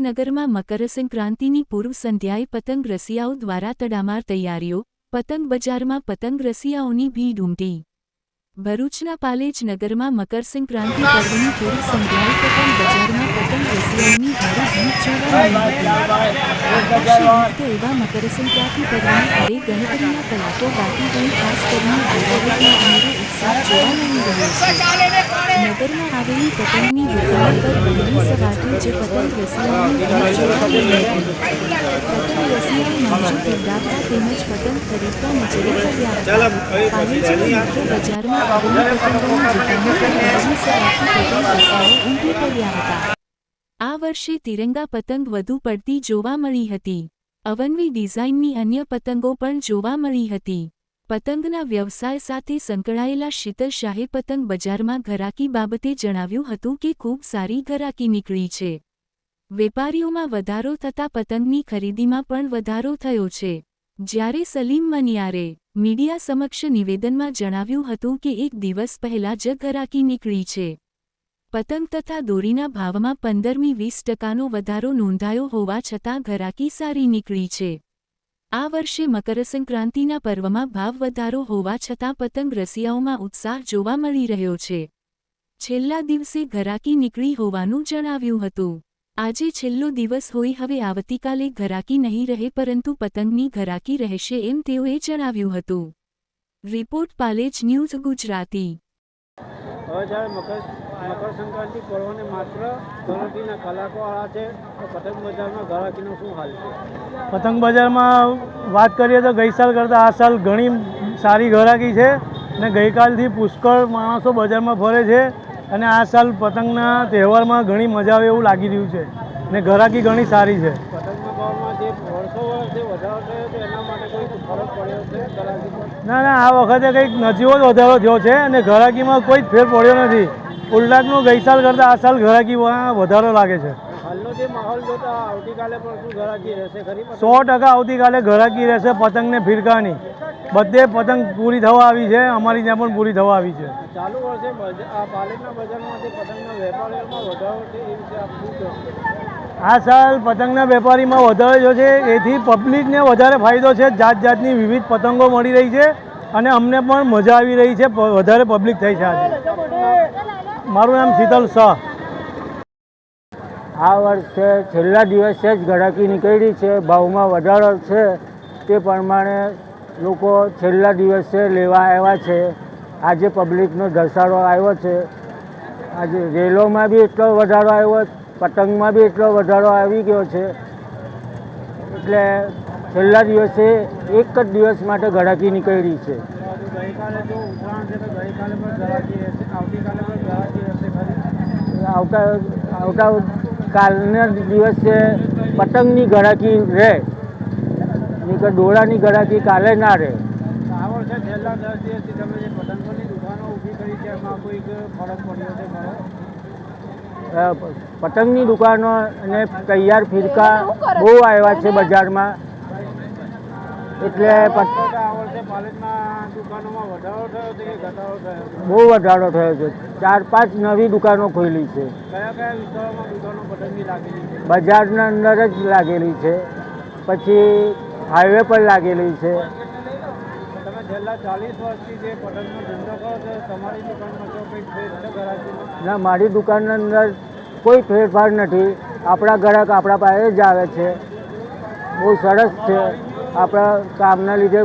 પાલેજ મકર સંક્રાંતિની પૂર્વ સંધ્યાએ પતંગ રસિયાઓ દ્વારા તડામાર તૈયારીઓ, પતંગ બજારમાં પતંગ રસિયાઓની ભીડ ઉમટી. ભરૂચના પાલેજ નગરમાં મકરસંક્રાંતિ પર્વની પૂર્વ સંધ્યાએ પતંગ બજારમાં પતંગ રસિયાઓની ભારે ભીડ જોવા મળી હતી. આકર્ષક એવા મકરસંક્રાંતિ પર્વની ઘરે ગણતરીના કલાકો બાકી રહી ખાસ કરીને ગોરાવતનો અનેરો ઉત્સાહ જોવા મળી રહ્યો છે. નગરમાં આવેલી પતંગની દુકાનો પર વહેલી સવારથી જ પતંગ રસિયાઓની ભીડ જોવા મળી હતી. પતંગ મંચો પીવડાવતા તેમજ પતંગ ખરીદતા નજરે પડ્યા હતા. પાલેજના મુખ્ય બજારમાં આવેલી પતંગોની દુકાનો પર વહેલી સવારથી પતંગ રસિયાઓ ઉમટી પડ્યા હતા. આ વર્ષે તિરંગા પતંગ વધુ પડતી જોવા મળી હતી. અવનવી ડિઝાઇનની અન્ય પતંગો પણ જોવા મળી હતી. પતંગના વ્યવસાય સાથે સંકળાયેલા શીતલ શાહે પતંગ બજારમાં ઘરાકી બાબતે જણાવ્યું હતું કે ખૂબ સારી ઘરાકી નીકળી છે. વેપારીઓમાં વધારો થતા પતંગની ખરીદીમાં પણ વધારો થયો છે. જ્યારે સલીમ મનિયારે મીડિયા સમક્ષ નિવેદનમાં જણાવ્યું હતું કે એક દિવસ પહેલા જ ઘરાકી નીકળી છે. પતંગ તથા દોરીના ભાવમાં પંદરમી વીસ ટકાનો વધારો નોંધાયો હોવા છતાં ઘરાકી સારી નીકળી છે. આ વર્ષે મકરસંક્રાંતિના પર્વમાં ભાવ વધારો હોવા છતાં પતંગ રસિયાઓમાં ઉત્સાહ જોવા મળી રહ્યો છે. છેલ્લા દિવસે ઘરાકી નીકળી હોવાનું જણાવ્યું હતું. આજે છેલ્લો દિવસ હોઈ હવે આવતીકાલે ઘરાકી નહીં રહે પરંતુ પતંગની ઘરાકી રહેશે એમ તેઓએ જણાવ્યું હતું. Report Palej news Gujarati. મકર સંક્રાંતિ પર્વને માત્ર ગણતરીના કલાકો આવ્યા છે. તો પતંગ બજારમાં ગ્રાહકીનો શું હાલ છે? પતંગ બજારમાં વાત કરીએ તો ગઈ સાલ કરતાં આ સાલ ઘણી સારી ગ્રાહકી છે અને ગઈકાલથી પુષ્કળ માણસો બજારમાં ફરે છે અને આ સાલ પતંગના તહેવારમાં ઘણી મજા આવે એવું લાગી રહ્યું છે અને ઘરાકી ઘણી સારી છે. ગ્રાહકી ના ના આ વખતે કંઈક નજીવો જ વધારો થયો છે અને ઘરાકીમાં કોઈ જ ફેર પડ્યો નથી. ઉલ્લાખનું ગઈ સાલ કરતાં આ સાલ ઘરાકી વધારો લાગે છે. હાલનો જે માહોલ જોતા આવતીકાલે પણ શું ગ્રાહકી રહેશે ખરી પતંગ? સો ટકા આવતીકાલે ઘરાકી રહેશે પતંગને ફિરકાની. બધે પતંગ પૂરી થવા આવી છે અમારી ત્યાં પણ પૂરી થવા આવી છે. ચાલુ વર્ષે આ પાલેજના બજારમાં જે પતંગના વેપારીઓમાં વધારો છે એ વિશે આપ શું કહેશો આ સાલ પતંગના વેપારીમાં વધારે જો છે એથી પબ્લિકને વધારે ફાયદો છે જાત જાતની વિવિધ પતંગો મળી રહી છે અને અમને પણ મજા આવી રહી છે વધારે પબ્લિક થઈ છે આજે. મારું નામ શીતલ શાહ. આ વર્ષે છેલ્લા દિવસે જ ગળાકી નીકળી છે, ભાવમાં વધારો છે. તે પ્રમાણે લોકો છેલ્લા દિવસે લેવા આવ્યા છે. આજે પબ્લિકનો ધસારો આવ્યો છે. આજે રેલોમાં બી એટલો વધારો આવ્યો, પતંગમાં બી એટલો વધારો આવી ગયો છે. એટલે છેલ્લા દિવસે એક જ દિવસ માટે ગળાકી નીકળી છે. તો જો ઉત્તરાયણ છે તો ગઈકાલે પણ ગ્રાહકી રહેશે આવતીકાલે પણ ગ્રાહકી રહેશે ખરી. આવતા આવતા કાલના દિવસે પતંગની ગળાકી રહે નહીં કે ડોળાની ગળાકી કાલે ના રહે આ વર્ષે છેલ્લા દસ દિવસથી તમે જે પતંગોની દુકાનો ઊભી કરી છે એમાં કોઈક ફરક પડ્યો છે ખરો? પતંગની દુકાનો અને તૈયાર ફિરકા બહુ આવ્યા છે બજારમાં. એટલે બહુ વધારો થયો છે. ચાર પાંચ નવી દુકાનો ખોલી છે. બજારના અંદર જ લાગેલી છે. પછી હાઈવે પર લાગેલી છે. ના મારી દુકાનની અંદર કોઈ ફેરફાર નથી. આપણા ગ્રાહક આપણા પાસે જ આવે છે. બહુ સરસ છે. આપણા કામના લીધે